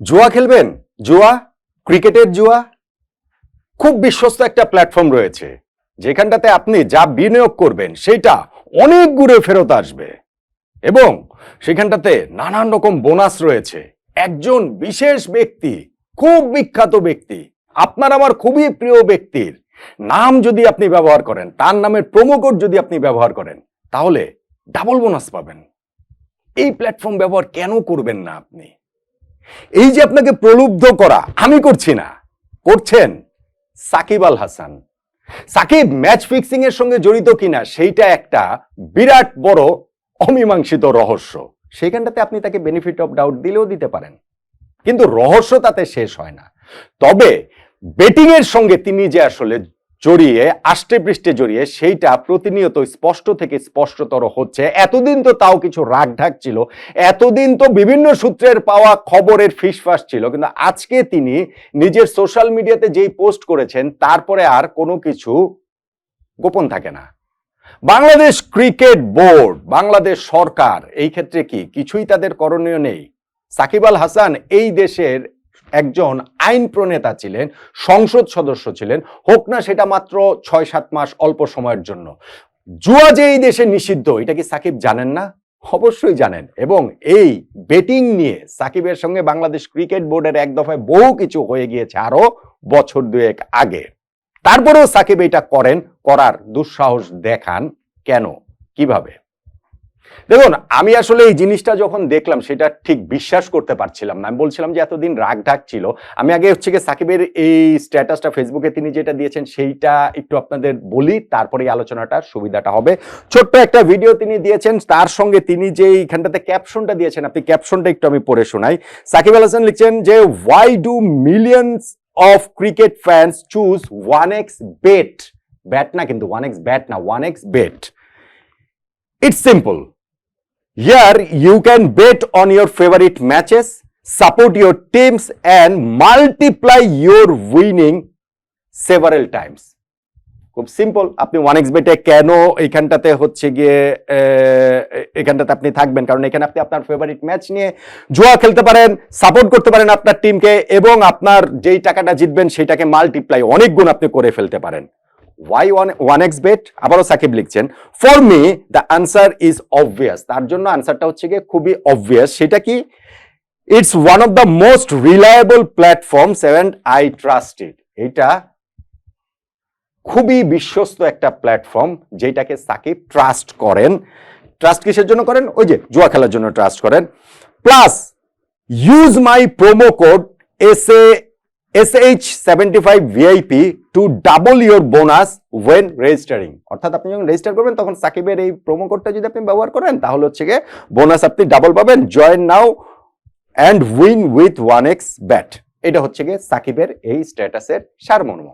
জুয়া খেলবেন? জুয়া? ক্রিকেটের জুয়া? খুব বিশ্বস্ত একটা প্ল্যাটফর্ম রয়েছে, যেখানটাতে আপনি যা বিনিয়োগ করবেন সেটা অনেক গুড়ে ফেরত আসবে। এবং সেখানটাতে নানান রকম বোনাস রয়েছে। একজন বিশেষ ব্যক্তি, খুব বিখ্যাত ব্যক্তি, আপনার আমার খুবই প্রিয় ব্যক্তির নাম যদি আপনি ব্যবহার করেন, তার নামের কোড যদি আপনি ব্যবহার করেন, তাহলে ডাবল বোনাস পাবেন। এই প্ল্যাটফর্ম ব্যবহার কেন করবেন না আপনি? এই যে আপনাকে প্রলুব্ধ করা, আমি করছি না। করছেন সাকিব আল হাসান। সাকিব ম্যাচ ফিক্সিং এর সঙ্গে জড়িত কিনা, সেইটা একটা বিরাট বড় অমীমাংসিত রহস্য। সেইখানটাতে আপনি তাকে বেনিফিট অফ ডাউট দিলেও দিতে পারেন। কিন্তু রহস্য তাতে শেষ হয় না। তবে বেটিং এর সঙ্গে তিনি যে আসলে জড়িয়ে, আষ্টে পৃষ্ঠে জড়িয়ে সেইটা প্রতিনিয়ত স্পষ্ট থেকে স্পষ্টতর হচ্ছে। এতদিন তো তাও কিছু রাগ ঢাক ছিল। এতদিন তো বিভিন্ন সূত্রের পাওয়া খবরের ফিসফাস ছিল। কিন্তু আজকে তিনি নিজের সোশ্যাল মিডিয়াতে যেই পোস্ট করেছেন, তারপরে আর কোনো কিছু গোপন থাকে না। বাংলাদেশ ক্রিকেট বোর্ড, বাংলাদেশ সরকার, এই ক্ষেত্রে কি কিছুই তাদের করণীয় নেই? সাকিব আল হাসান এই দেশের একজন আইন প্রণেতা ছিলেন, সংসদ সদস্য ছিলেন, হোক না সেটা মাত্র ছয় সাত মাস অল্প সময়ের জন্য। জুয়া যে এই দেশে নিষিদ্ধ, এটা কি সাকিব জানেন না? অবশ্যই জানেন। এবং এই বেটিং নিয়ে সাকিবের সঙ্গে বাংলাদেশ ক্রিকেট বোর্ডের এক দফায় বহু কিছু হয়ে গিয়েছে আরও বছর দুয়েক আগে। তারপরেও সাকিব এটা করেন, করার দুঃসাহস দেখান কেন? কীভাবে? দেখুন, আমি আসলে এই জিনিসটা যখন দেখলাম, সেটা ঠিক বিশ্বাস করতে পারছিলাম না। আমি বলছিলাম যে, এতদিন রাগ ঢাক ছিল। আমি আগে হচ্ছে গিয়ে সাকিবের এই স্ট্যাটাসটা ফেসবুকে তিনি যেটা দিয়েছেন, সেইটা একটু আপনাদের বলি, তারপরে এই আলোচনাটার সুবিধাটা হবে। ছোট্ট একটা ভিডিও তিনি দিয়েছেন, তার সঙ্গে তিনি যে এইখানটাতে ক্যাপশনটা দিয়েছেন, আপনি ক্যাপশনটা একটু আমি পড়ে শোনাই। সাকিব আল হাসান লিখছেন যে why do millions of cricket fans choose one x bet bat না, কিন্তু ওয়ান এক্স ব্যাট না one x bet it's simple Here you can bet on your favorite matches, support your teams and multiply your winning several times. খুব simple আপনি one x বেটে কেন এইখানটাতে হচ্ছে গিয়ে এখানটাতে আপনি থাকবেন কারণ এখানে আপনি আপনার ফেভারিট ম্যাচ নিয়ে জুয়া খেলতে পারেন সাপোর্ট করতে পারেন আপনার টিমকে এবং আপনার যেই টাকাটা জিতবেন সেটাকে মাল্টিপ্লাই অনেক গুণ আপনি করে ফেলতে পারেন why one one x bet আবারও সাকিব লিখছেন for me the answer is obvious তার জন্য আনসারটা হচ্ছে গিয়ে খুবই অবভিয়াস সেটা কি? It's one of the most reliable platform seven I trust it এটা খুবই বিশ্বস্ত একটা প্ল্যাটফর্ম যেটাকে সাকিব ট্রাস্ট করেন। ট্রাস্ট কিসের জন্য করেন? ওই যে জুয়া খেলার জন্য ট্রাস্ট করেন। Plus use my promo code S A S H seventy five VIP to double your bonus when registering অর্থাৎ আপনি যখন রেজিস্টার করবেন, তখন সাকিবের এই প্রোমো কোডটা যদি আপনি ব্যবহার করেন, তাহলে হচ্ছে গিয়ে বোনাস আপনি ডাবল পাবেন। Join now and win with one x bat এটা হচ্ছে গিয়ে সাকিবের এই স্ট্যাটাসের সারমর্ম।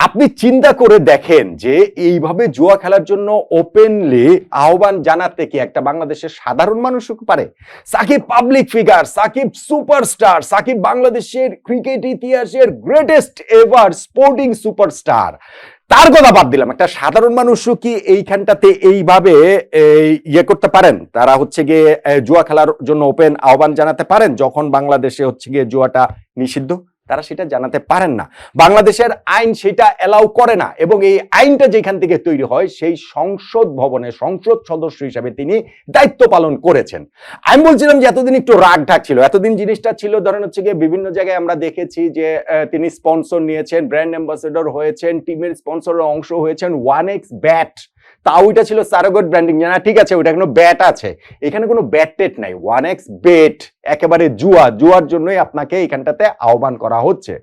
আপনি চিন্তা করে দেখেন যে এইভাবে জুয়া খেলার জন্য ওপেনলি আহ্বান জানাতে কি একটা বাংলাদেশের সাধারণ মানুষ পারে? Shakib public figure Shakib superstar Shakib বাংলাদেশের ক্রিকেট ইতিহাসের গ্রেটেস্ট এভার স্পোর্টিং সুপারস্টার তার কথা বাদ দিলাম একটা সাধারণ মানুষও কি এইখানটাতে এইভাবে এই, ইয়ে করতে পারেন? তারা হচ্ছে গিয়ে জুয়া খেলার জন্য ওপেন আহ্বান জানাতে পারেন যখন বাংলাদেশে হচ্ছে গিয়ে জুয়াটা নিষিদ্ধ? তারা সেটা জানাতে পারেন না। বাংলাদেশের আইন সেটা এলাও করে না এবং এই আইনটা যেখান থেকে তৈরি হয়, সেই সংসদ ভবনে সংসদ সদস্য হিসাবে তিনি দায়িত্ব পালন করেছেন। আমি বলছিলাম যে এতদিন একটু রাগ ঢাক ছিল এতদিন জিনিসটা ছিল, ধরেন হচ্ছে গিয়ে বিভিন্ন জায়গায় আমরা দেখেছি যে তিনি স্পন্সর নিয়েছেন, ব্র্যান্ড অ্যাম্বাসেডর হয়েছেন, টিমের স্পন্সরের অংশ হয়েছেন, ওয়ান এক্স ব্যাট। তাও ওইটা ছিল সারোগট ব্র্যান্ডিং। না, ঠিক আছে ওইটা কোনো ব্যাট আছে। এখানে কোনো ব্যাট টেট নাই, ওয়ান এক্স বেট একেবারে জুয়া, জুয়ার জন্যই আপনাকে এখানটাতে আহ্বান করা হচ্ছে।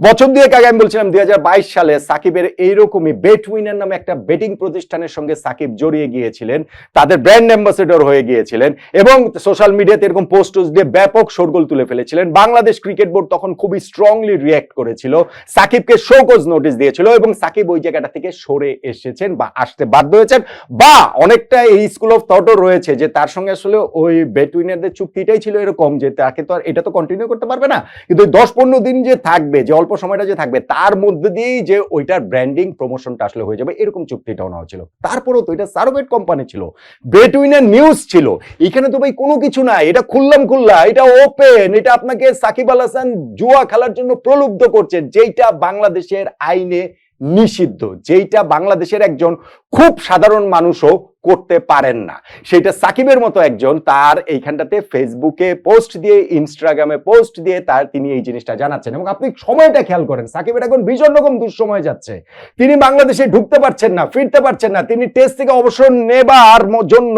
বছর দুয়েক আগে আমি বলছিলাম দুই হাজার বাইশ সালে সাকিবের এইরকমই বেট উইনার নামে একটা বেটিং প্রতিষ্ঠানের সঙ্গে সাকিব জড়িয়ে গিয়েছিলেন, তাদের ব্র্যান্ড অ্যাম্বাসেডর হয়ে গিয়েছিলেন এবং সোশ্যাল মিডিয়াতে এরকম পোস্ট দিয়ে ব্যাপক শোরগোল তুলে ফেলেছিলেন। বাংলাদেশ ক্রিকেট বোর্ড তখন খুবই স্ট্রংলি রিয়্যাক্ট করেছিল, সাকিবকে শোকজ নোটিশ দিয়েছিল এবং সাকিব ওই জায়গাটা থেকে সরে এসেছেন বা আসতে বাধ্য হয়েছেন বা অনেকটা এই স্কুল অফ থটও রয়েছে যে তার সঙ্গে আসলে ওই বেট উইনারদের চুক্তিটাই ছিল এরকম যে তাকে তো আর এটা তো কন্টিনিউ করতে পারবে না। কিন্তু ওই দশ পনেরো দিন যে থাকবে, যে অল্প সময়টা যে থাকবে, তার মধ্যে দিয়েই যে ওইটার ব্র্যান্ডিং প্রমোশনটা আসলে হয়ে যাবে, এরকম চুক্তিটাও নেওয়া ছিল তারপরেও তো এটা সার্ভেট কোম্পানি ছিল বেটুইনের নিউজ ছিল, এখানে তো ভাই কোনো কিছু নাই এটা খুললাম খুল্লা, এটা ওপেন এটা আপনাকে সাকিব আল হাসান জুয়া খেলার জন্য প্রলুব্ধ করছে, যেইটা বাংলাদেশের আইনে নিষিদ্ধ, যেইটা বাংলাদেশের একজন খুব সাধারণ মানুষও করতে পারেন না। সেটা সাকিবের মতো একজন, তার এইখানটাতে ফেসবুকে পোস্ট দিয়ে, ইনস্টাগ্রামে পোস্ট দিয়ে তার তিনি এই জিনিসটা জানাচ্ছেন। এবং আপনি সময়টা খেয়াল করেন, সাকিবের এখন ভীষণ রকম দুঃসময় যাচ্ছে। তিনি বাংলাদেশে ঢুকতে পারছেন না, ফিরতে পারছেন না। তিনি টেস্ট থেকে অবসর নেবার জন্য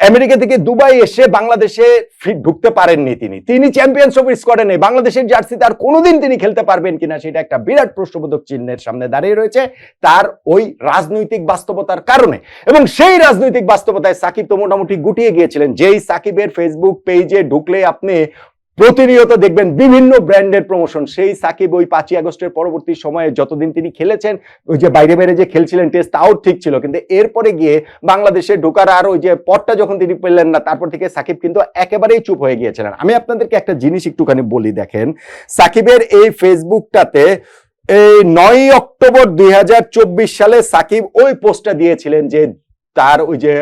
আমেরিকা থেকে দুবাই এসে বাংলাদেশে ফিট ঢুকতে পারেননি তিনি। তিনি চ্যাম্পিয়ন্স অফ স্কোয়াডে নেই। বাংলাদেশের জার্সিতে আর কোনোদিন তিনি খেলতে পারবেন কিনা সেটা একটা বিরাট প্রশ্নবোধক চিহ্নের সামনে দাঁড়িয়ে রয়েছে তার ওই রাজনৈতিক বাস্তবতার কারণে। এবং সেই রাজনৈতিক বাস্তবতায় সাকিব তো মোটামুটি গুটিয়ে গিয়েছিলেন। যেই সাকিবের ফেসবুক পেজে ঢুকলে আপনি প্রতিনিয়ত দেখবেন বিভিন্ন ব্র্যান্ডের প্রমোশন সেই সাকিব ওই পাঁচই আগস্টের পরবর্তী সময়ে যতদিন তিনি খেলেছেন, ওই যে বাইরে বাইরে যে খেলছিলেন টেস্ট তাও ঠিক ছিল। কিন্তু এরপরে গিয়ে বাংলাদেশে ঢোকার আর ওই যে পথটা যখন তিনি পেলেন না, তারপর থেকে সাকিব কিন্তু একেবারেই চুপ হয়ে গিয়েছিলেন। আমি আপনাদেরকে একটা জিনিস একটুখানি বলি দেখেন, সাকিবের এই ফেসবুকটাতে এই নয় অক্টোবর দুই হাজার চব্বিশ সালে সাকিব ওই পোস্টটা দিয়েছিলেন যে তার ওই যে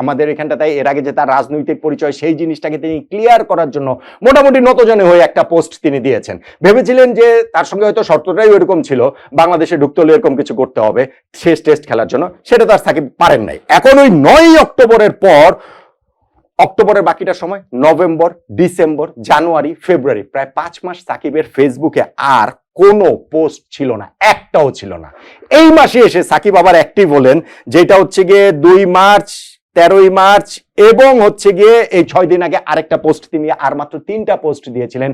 আমাদের এখানটাতে এর আগে যে তার রাজনৈতিক পরিচয়, সেই জিনিসটাকে তিনি ক্লিয়ার করার জন্য মোটামুটি নতজনে হয়ে একটা পোস্ট তিনি দিয়েছেন। ভেবেছিলেন যে তার সঙ্গে হয়তো শর্তটাই ওইরকম ছিল, বাংলাদেশে ঢুকতে হলে এরকম কিছু করতে হবে, শেষ টেস্ট খেলার জন্য, সেটা তার সাকিব পারেন নাই। এখন ওই নয় অক্টোবরের পর, অক্টোবরের বাকিটা সময়, নভেম্বর, ডিসেম্বর, জানুয়ারি, ফেব্রুয়ারি, প্রায় পাঁচ মাস সাকিবের ফেসবুকে আর কোনো পোস্ট ছিল না, একটাও ছিল না। এই মাসে এসে সাকিব আবার অ্যাক্টিভ হলেন, যেটা হচ্ছে গিয়ে দুই মার্চ, তেরোই মার্চ, এবং হচ্ছে গিয়ে এই ছয় দিন আগে আরেকটা পোস্ট তিনি আর মাত্র তিনটা পোস্ট দিয়েছিলেন।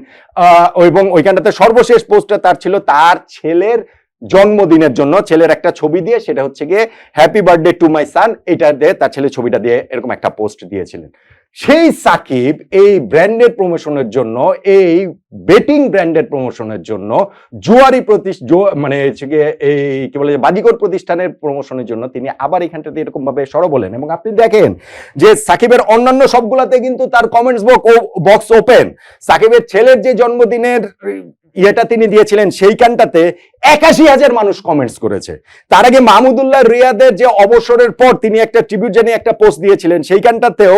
এবং ওইখানটাতে সর্বশেষ পোস্টটা তার ছিল তার ছেলের জন্মদিনের জন্য। ছেলের একটা ছবি দিয়ে সেটা হচ্ছে গিয়ে happy birthday to my son এটা দিয়ে তার ছেলে ছবিটা দিয়ে এরকম একটা পোস্ট দিয়েছিলেন। সেই সাকিব এই ব্র্যান্ডের প্রমোশনের জন্য, এই বেটিং ব্র্যান্ডের প্রমোশনের জন্য, জুয়ারি প্রতিষ, জু- মানে এই কি বলে যে বাজিকর প্রতিষ্ঠানের প্রমোশনের জন্য তিনি আবার এখানটাতে এরকম ভাবে সরব বলেন এবং আপনি দেখেন যে সাকিবের অন্যান্য সবগুলাতে কিন্তু তার কমেন্টস বক্স ওপেন সাকিবের ছেলের যে জন্মদিনের ইয়েটা তিনি দিয়েছিলেন, সেইখানটাতে একাশি হাজার মানুষ কমেন্টস করেছে। তার আগে মাহমুদুল্লাহ রিয়াদের যে অবসরের পর তিনি একটা ট্রিবিউট জানিয়ে একটা পোস্ট দিয়েছিলেন, সেইখানটাতেও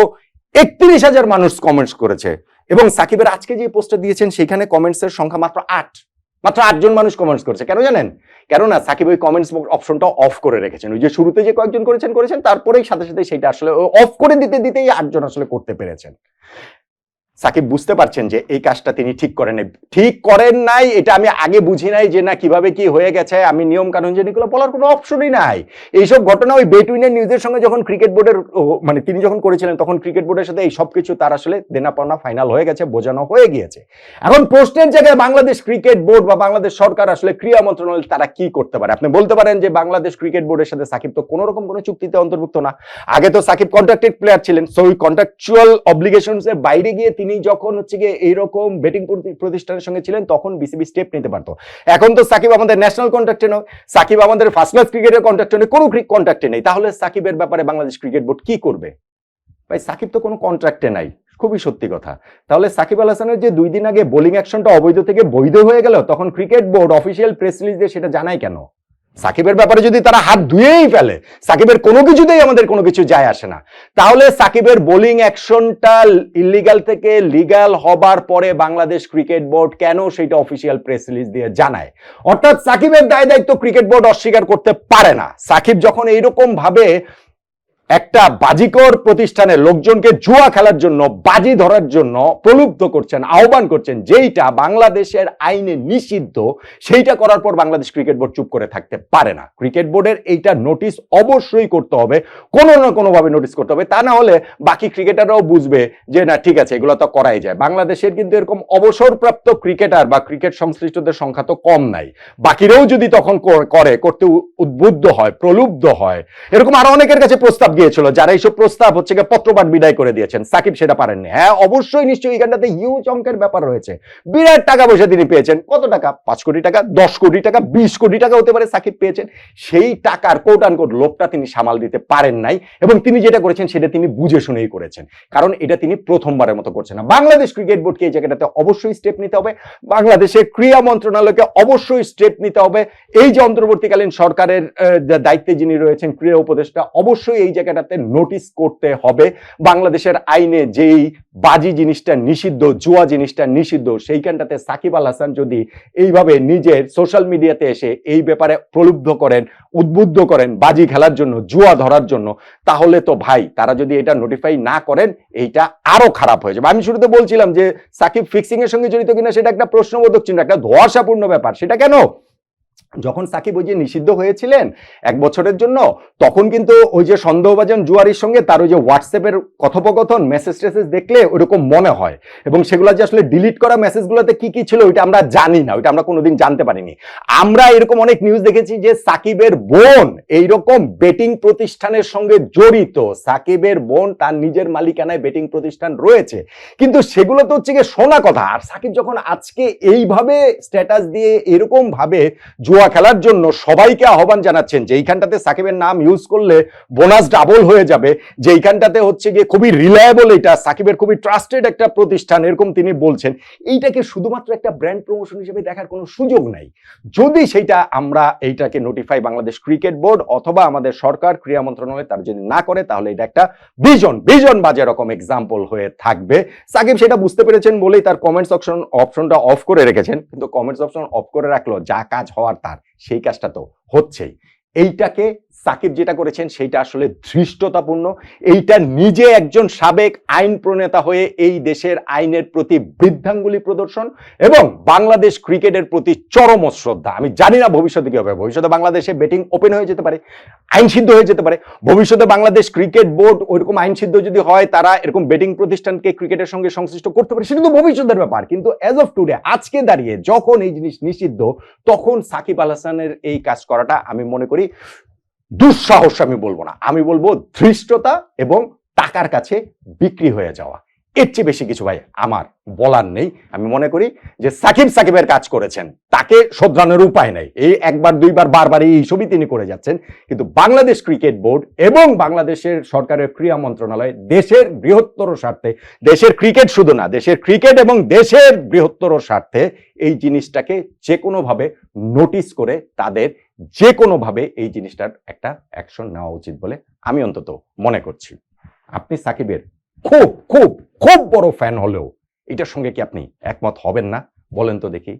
একত্রিশ হাজার মানুষ কমেন্টস করেছে। এবং সাকিবের আজকে যে পোস্টটা দিয়েছেন, সেখানে কমেন্টসের সংখ্যা মাত্র আট। মাত্র আটজন মানুষ কমেন্টস করেছে। কেন জানেন? কেননা সাকিব ওই কমেন্টস অপশনটা অফ করে রেখেছেন। ওই যে শুরুতে যে কয়েকজন করেছেন করেছেন, তারপরেই সাথে সাথে সেটা আসলে অফ করে দিতে, দিতেই আটজন আসলে করতে পেরেছেন। সাকিব বুঝতে পারছেন যে এই কাজটা তিনি ঠিক করেন ঠিক করেন নাই, এটা আমি আগে বুঝি নাই যে না, কীভাবে কি হয়ে গেছে, আমি নিয়ম কানুন যে এগুলো বলার কোনো অপশনই নাই। এইসব ঘটনা ওই বেটুইনের নিউজের সঙ্গে যখন ক্রিকেট বোর্ডের মানে তিনি যখন করেছিলেন, তখন ক্রিকেট বোর্ডের সাথে এই সব কিছু তার আসলে দেনা পাওনা ফাইনাল হয়ে গেছে, বোঝানো হয়ে গিয়েছে। এখন প্রশ্নের জায়গায় বাংলাদেশ ক্রিকেট বোর্ড বা বাংলাদেশ সরকার আসলে ক্রীড়া মন্ত্রণালয় তারা কি করতে পারে? আপনি বলতে পারেন যে বাংলাদেশ ক্রিকেট বোর্ডের সাথে সাকিব তো কোনো রকম কোনো চুক্তিতে অন্তর্ভুক্ত না। আগে তো সাকিব কন্ট্রাক্টেড প্লেয়ার ছিলেন সো ওই কন্ট্রাকচুয়াল অব্লিগেশনস বাইরে গিয়ে তিনি যখন হচ্ছে গিয়ে এইরকম বেটিং প্রতিষ্ঠানের সঙ্গে ছিলেন, তখন বিসিবি স্টেপ নিতে পারতো। এখন তো সাকিব আমাদের ন্যাশনাল কন্ট্রাক্টে নয়। সাকিব আমাদের ফার্স্ট ক্লাস ক্রিকেটের কন্ট্রাক্টে নেই কোনো কন্ট্রাক্টে নেই। তাহলে সাকিবের ব্যাপারে বাংলাদেশ ক্রিকেট বোর্ড কি করবে? ভাই, সাকিব তো কোনো কন্ট্রাক্টে নাই। খুবই সত্যি কথা। তাহলে সাকিব আল হাসানের যে দুই দিন আগে বোলিং অ্যাকশনটা অবৈধ থেকে বৈধ হয়ে গেল, তখন cricket board official press release দিয়ে সেটা জানায় কেন? সাকিবের ব্যাপারে যদি তারা হাত ধুয়েই ফেলে, সাকিবের কোনো কিছুতেই আমাদের কোনো কিছু যায় আসে না। তাহলে সাকিবের বোলিং অ্যাকশনটা ইলিগাল থেকে লিগাল হবার পরে বাংলাদেশ ক্রিকেট বোর্ড কেন সেটা অফিসিয়াল প্রেস রিলিজ দিয়ে জানায়? অর্থাৎ সাকিবের দায় দায়িত্ব ক্রিকেট বোর্ড অস্বীকার করতে পারে না। সাকিব যখন এইরকম ভাবে একটা বাজিকর প্রতিষ্ঠানের লোকজনকে জুয়া খেলার জন্য, বাজি ধরার জন্য প্রলুব্ধ করছেন, আহ্বান করছেন, যেইটা বাংলাদেশের আইনে নিষিদ্ধ, সেইটা করার পর বাংলাদেশ ক্রিকেট বোর্ড চুপ করে থাকতে পারে না। ক্রিকেট বোর্ডের এইটা নোটিশ অবশ্যই করতে হবে, কোনো না কোনোভাবে নোটিশ করতে হবে, তা না হলে বাকি ক্রিকেটাররাও বুঝবে যে, না, ঠিক আছে, এগুলো তো করাই যায়। বাংলাদেশের কিন্তু এরকম অবসরপ্রাপ্ত ক্রিকেটার বা ক্রিকেট সংশ্লিষ্টদের সংখ্যা তো কম নাই। বাকিরাও যদি তখন করে করতে উদ্বুদ্ধ হয়, প্রলুব্ধ হয়, এরকম আরও অনেকের কাছে প্রস্তাব গিয়েছিল, যারা এইসব প্রস্তাব হচ্ছে পত্রপাঠ বিদায় করে দিয়েছেন। সাকিব সেটা পারেননি। হ্যাঁ অবশ্যই নিশ্চয়ই এখানটাতে হিউজ অঙ্কের ব্যাপার রয়েছে। বিরাট টাকা পয়সা তিনি পেয়েছেন। কত টাকা? পাঁচ কোটি টাকা, দশ কোটি টাকা, বিশ কোটি টাকা হতে পারে সাকিব পেয়েছেন। সেই টাকার কোট আনকোট লোকটা তিনি সামাল দিতে পারেন নাই এবং তিনি যেটা করেছেন সেটা তিনি বুঝে শুনেই করেছেন। কারণ এটা তিনি প্রথমবারের মতো করছেন। না বাংলাদেশ ক্রিকেট বোর্ডকে এই জায়গাটাতে অবশ্যই স্টেপ নিতে হবে। বাংলাদেশের ক্রীড়া মন্ত্রণালয়কে অবশ্যই স্টেপ নিতে হবে। এই যে অন্তর্বর্তীকালীন সরকারের দায়িত্বে যিনি রয়েছেন, ক্রীড়া উপদেষ্টা, অবশ্যই এই জায়গাটাতে নোটিশ করতে হবে। বাংলাদেশের আইনে যেই বাজি জিনিসটা নিষিদ্ধ, জুয়া জিনিসটা নিষিদ্ধ, সেইখানটাতে সাকিব আল হাসান যদি এইভাবে নিজের সোশ্যাল মিডিয়াতে এসে এই ব্যাপারে প্রলুব্ধ করেন, উদ্বুদ্ধ করেন বাজি খেলার জন্য, জুয়া ধরার জন্য, তাহলে তো ভাই তারা যদি এটা নোটিফাই না করেন, এইটা আরও খারাপ হয়ে যাবে। আমি শুরুতে বলছিলাম যে সাকিব ফিক্সিং এর সঙ্গে জড়িত কিনা সেটা একটা প্রশ্নবোধক চিহ্ন, একটা ধোয়াশাপূর্ণ ব্যাপার। সেটা কেন? যখন সাকিব ওই যে নিষিদ্ধ হয়েছিলেন এক বছরের জন্য, তখন কিন্তু ওই যে সন্দেহভাজন জুয়ারির সঙ্গে তার ওই যে হোয়াটসঅ্যাপের কথোপকথন মেসেজ টেসেজ দেখলে ওরকম মনে হয়। এবং সেগুলো যে আসলে ডিলিট করা মেসেজগুলোতে কি কি ছিল ওইটা আমরা জানি না, ওইটা আমরা কোনোদিন জানতে পারিনি। আমরা এরকম অনেক নিউজ দেখেছি যে সাকিবের বোন এইরকম বেটিং প্রতিষ্ঠানের সঙ্গে জড়িত। সাকিবের বোন তার নিজের মালিকানায় বেটিং প্রতিষ্ঠান রয়েছে। কিন্তু সেগুলো তো হচ্ছে গিয়ে শোনা কথা। আর সাকিব যখন আজকে এইভাবে স্ট্যাটাস দিয়ে এরকম ভাবে জুয়া খেলার জন্য সবাইকে আহ্বান জানাচ্ছেন যে এইখানটাতে সাকিবের নাম ইউজ করলে বোনাস ডাবল হয়ে যাবে, যে এইখানটাতে হচ্ছে গিয়ে খুবই রিলায়েবল এটা, সাকিবের খুবই ট্রাস্টেড একটা প্রতিষ্ঠান, এরকম তিনি বলছেন। এইটাকে শুধুমাত্র একটা ব্র্যান্ড প্রমোশন হিসেবে দেখার কোনো সুযোগ নাই। যদি সেইটা আমরা এইটাকে নোটিফাই বাংলাদেশ ক্রিকেট বোর্ড অথবা আমাদের সরকার, ক্রীড়া মন্ত্রণালয় তার যদি না করে, তাহলে এটা একটা বিজন বিজন বাজে রকম এক্সাম্পল হয়ে থাকবে। সাকিব সেটা বুঝতে পেরেছেন বলেই তার কমেন্টস অপশন অপশনটা অফ করে রেখেছেন। কিন্তু কমেন্টস অপশন অফ করে রাখল, যা কাজ হওয়ার তার। সেই কাজটা তো হচ্ছেই। এইটাকে সাকিব যেটা করেছেন সেইটা আসলে ধৃষ্টতাপূর্ণ। এইটা নিজে একজন সাবেক আইন প্রণেতা হয়ে এই দেশের আইনের প্রতি বৃদ্ধাঙ্গুলি প্রদর্শন এবং বাংলাদেশ ক্রিকেটের প্রতি চরম শ্রদ্ধা। আমি জানি না ভবিষ্যতে কি হবে। ভবিষ্যতে বাংলাদেশে বেটিং ওপেন হয়ে যেতে পারে, আইন সিদ্ধ হয়ে যেতে পারে। ভবিষ্যতে বাংলাদেশ ক্রিকেট বোর্ড ওইরকম আইন সিদ্ধ যদি হয়, তারা এরকম ব্যাটিং প্রতিষ্ঠানকে ক্রিকেটের সঙ্গে সংশ্লিষ্ট করতে পারে। সেটা তো ভবিষ্যতের ব্যাপার। কিন্তু অ্যাজ অফ টুডে আজকে দাঁড়িয়ে যখন এই জিনিস নিষিদ্ধ, তখন সাকিব আল হাসানের এই কাজ করাটা আমি মনে করি দুঃসাহস আমি বলব না। আমি বলব ধৃষ্টতা এবং টাকার কাছে বিক্রি হয়ে যাওয়া। এর চেয়ে বেশি কিছু ভাই আমার বলার নেই। আমি মনে করি যে সাকিব সাকিবের কাজ করেছেন। তাকে শোধরানোর উপায় নেই। এই একবার, দুইবার, বারবার এই ছবি তিনি করে যাচ্ছেন। কিন্তু বাংলাদেশ ক্রিকেট বোর্ড এবং বাংলাদেশের সরকারের ক্রীড়া মন্ত্রণালয় দেশের বৃহত্তর স্বার্থে, দেশের ক্রিকেট শুধু না, দেশের ক্রিকেট এবং দেশের বৃহত্তর স্বার্থে এই জিনিসটাকে যে কোনোভাবে নোটিস করে তাদের যে কোনোভাবে এই জিনিসটার একটা অ্যাকশন নেওয়া উচিত বলে আমি অন্তত মনে করছি। আপনি সাকিবের খুব খুব খুব বড় ফ্যান হলেও এটার সঙ্গে কি আপনি একমত হবেন না? বলেন তো দেখি।